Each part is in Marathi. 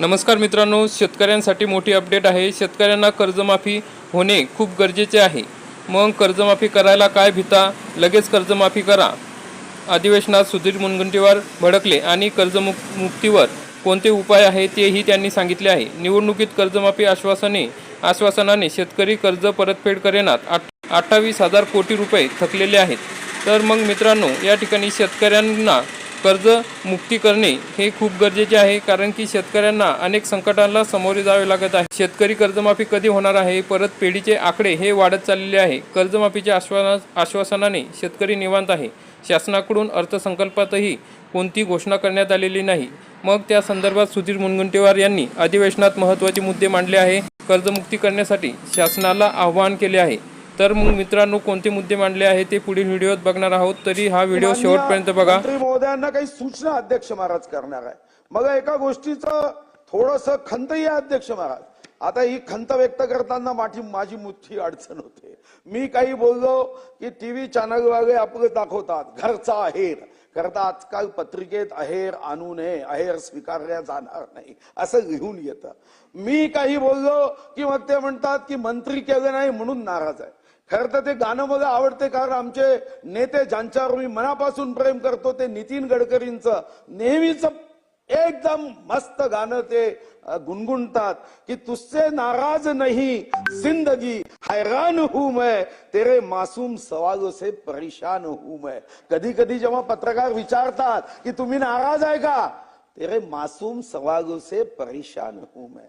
नमस्कार मित्रांनो शेतकऱ्यांसाठी मोठी अपडेट आहे. शेतकऱ्यांना कर्जमाफी होणे खूप गरजेचे आहे. मग कर्जमाफी करायला काय भिता? लगेच कर्जमाफी करा. अधिवेशनात सुधीर मुनगंटीवार भडकले आणि कर्जमुक मुक्तीवर कोणते उपाय आहे तेही त्यांनी सांगितले आहे. निवडणुकीत कर्जमाफी आश्वासने आश्वासनाने शेतकरी कर्ज परतफेड करेनात आठ अठ्ठावीस हजार कोटी रुपये थकलेले आहेत. तर मग मित्रांनो या ठिकाणी शेतकऱ्यांना कर्ज मुक्ती करणे हे खूप गरजेचे आहे कारण की शेतकऱ्यांना अनेक संकटांना सामोरे जावे लागत आहे. शेतकरी कर्जमाफी कधी होणार आहे? परत पेढीचे आकडे हे वाढत चाललेले आहे. कर्जमाफीच्या आश्वाना आश्वासनाने शेतकरी निवांत आहे. शासनाकडून अर्थसंकल्पातही कोणती घोषणा करण्यात आलेली नाही. मग त्या संदर्भात सुधीर मुनगंटीवार यांनी अधिवेशनात महत्त्वाचे मुद्दे मांडले आहे. कर्जमुक्ती करण्यासाठी शासनाला आवाहन केले आहे. तर मग मित्रांनो कोणते मुद्दे मांडले आहे ते पुढील व्हिडिओत बघणार आहोत. तरी हा व्हिडिओ शेवटपर्यंत बघा. मंत्री महोदयांना काही सूचना अध्यक्ष महाराज करणार आहे. मग एका गोष्टीचं थोडस खंतही आहे अध्यक्ष महाराज. आता ही खंत व्यक्त करताना माझी माझी मोठी अडचण होते. मी काही बोललो की टीव्ही चॅनल वाले आपलं दाखवतात. घरचा अहेर करता आजकाल पत्रिकेत अहेर आणू नये अहेर स्वीकारल्या जाणार नाही. असं लिहून येतं. मी काही बोललो की मग ते म्हणतात की मंत्री केलं नाही म्हणून नाराज आहे. खरं तर ते गाणं मला आवडते कारण आमचे नेते ज्यांच्यावर मी मनापासून प्रेम करतो ते नितीन गडकरींचं. नेहमीच एकदम मस्त गाणं ते गुणगुणतात की तुझसे नाराज नाही जिंदगी हैरान हूं मैं तेरे मासूम सवालों से परेशान हूं मैं. कधी कधी जेव्हा पत्रकार विचारतात की तुम्ही नाराज आहे का? तेरे मासूम सवालों से परेशान हूं मैं.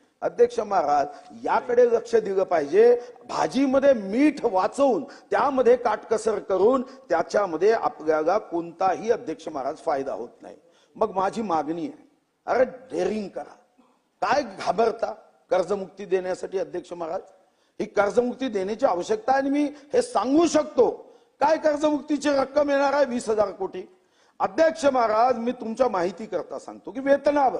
अध्यक्ष महाराज याकडे लक्ष दिलं पाहिजे. भाजीमध्ये मीठ वाचवून त्यामध्ये काटकसर करून त्याच्यामध्ये आपल्याला कोणताही अध्यक्ष महाराज फायदा होत नाही. मग माझी मागणी आहे अरे डेअरिंग करा. काय घाबरता कर्जमुक्ती देण्यासाठी अध्यक्ष महाराज? ही कर्जमुक्ती देण्याची आवश्यकता आहे आणि मी हे सांगू शकतो. काय कर्जमुक्तीची रक्कम येणार आहे? वीस हजार कोटी. अध्यक्ष महाराज मी तुमच्या माहिती करता सांगतो की वेतनावर.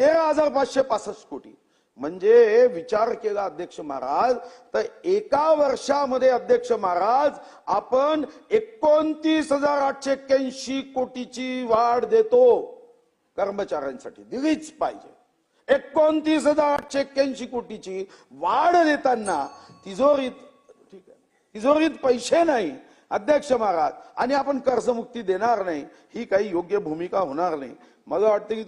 तेरा हजार पाचशे पासष्ट कोटी. म्हणजे विचार केला अध्यक्ष महाराज तर एका वर्षामध्ये अध्यक्ष महाराज आपण एकोणतीस हजार आठशे एक्क्याऐंशी कोटीची वाढ देतो. कर्मचाऱ्यांसाठी दिलीच पाहिजे. एकोणतीस हजार आठशे एक्क्याऐंशी कोटीची वाढ देताना तिजोरीत ठीक आहे तिजोरीत पैसे नाही अध्यक्ष महाराज. आणि आपण कर्जमुक्ती देणार नाही ही काही योग्य भूमिका होणार नाही. मला वाटतं की